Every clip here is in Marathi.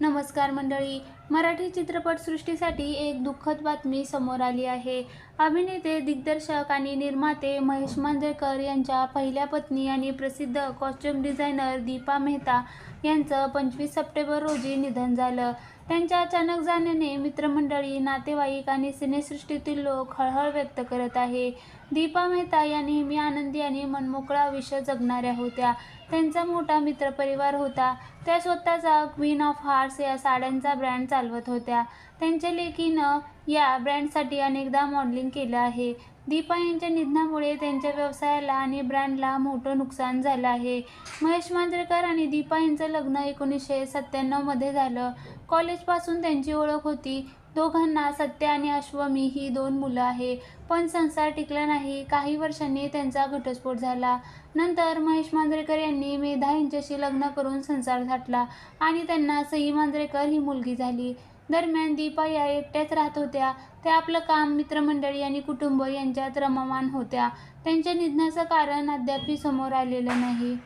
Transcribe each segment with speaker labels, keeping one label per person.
Speaker 1: नमस्कार मंडळी. मराठी चित्रपटसृष्टीसाठी एक दुःखद बातमी समोर आली आहे. अभिनेते दिग्दर्शक आणि निर्माते महेश मांजरेकर यांच्या पहिल्या पत्नी आणि प्रसिद्ध कॉस्ट्युम डिझायनर दीपा मेहता यांचं पंचवीस सप्टेंबर रोजी निधन झालं. त्यांच्या अचानक जाण्याने मित्रमंडळी नातेवाईक आणि सिनेसृष्टीतील लोक हळहळ व्यक्त करत आहे. दीपा मेहता या नेहमी आनंदी आणि मनमोकळा आयुष्य जगणाऱ्या होत्या. त्यांचा मोठा मित्रपरिवार होता. त्या स्वतःचा क्वीन ऑफ हार्ट्स या साड्यांचा ब्रँड चालवत होत्या. त्यांच्या लेकीनं या ब्रँडसाठी अनेकदा मॉडेलिंग केलं आहे. दीपा यांच्या निधनामुळे त्यांच्या व्यवसायाला आणि ब्रँडला मोठं नुकसान झालं आहे. महेश मांजरेकर आणि दीपा यांचं लग्न एकोणीसशे सत्त्याण्णवमध्ये झालं. कॉलेजपासून त्यांची ओळख होती. दोघांना सत्य आणि अश्वमी ही दोन मुलं आहे. पण संसार टिकला नाही. काही वर्षांनी त्यांचा घटस्फोट झाला. नंतर महेश मांजरेकर यांनी मेधा यांच्याशी लग्न करून संसार थाटला आणि त्यांना सई मांजरेकर ही मुलगी झाली. दरम्यान दीपा या एकट्याच राहत होत्या. त्या आपलं काम मित्रमंडळी आणि कुटुंब यांच्यात रममान होत्या. त्यांच्या निधनाचं कारण अद्यापही समोर आलेलं नाही.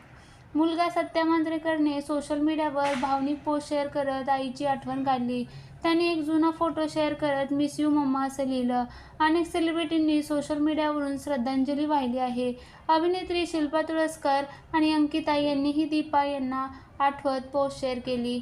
Speaker 1: मुलगा सत्या मांजरेकरने सोशल मीडियावर भावनिक पोस्ट शेअर करत आईची आठवण काढली. त्याने एक जुना फोटो शेअर करत मिस यू मम्मा असं लिहिलं. अनेक सेलिब्रिटींनी सोशल मीडियावरून श्रद्धांजली वाहिली आहे. अभिनेत्री शिल्पा तुळसकर आणि अंकिता यांनीही दीपा यांना आठवत पोस्ट शेअर केली.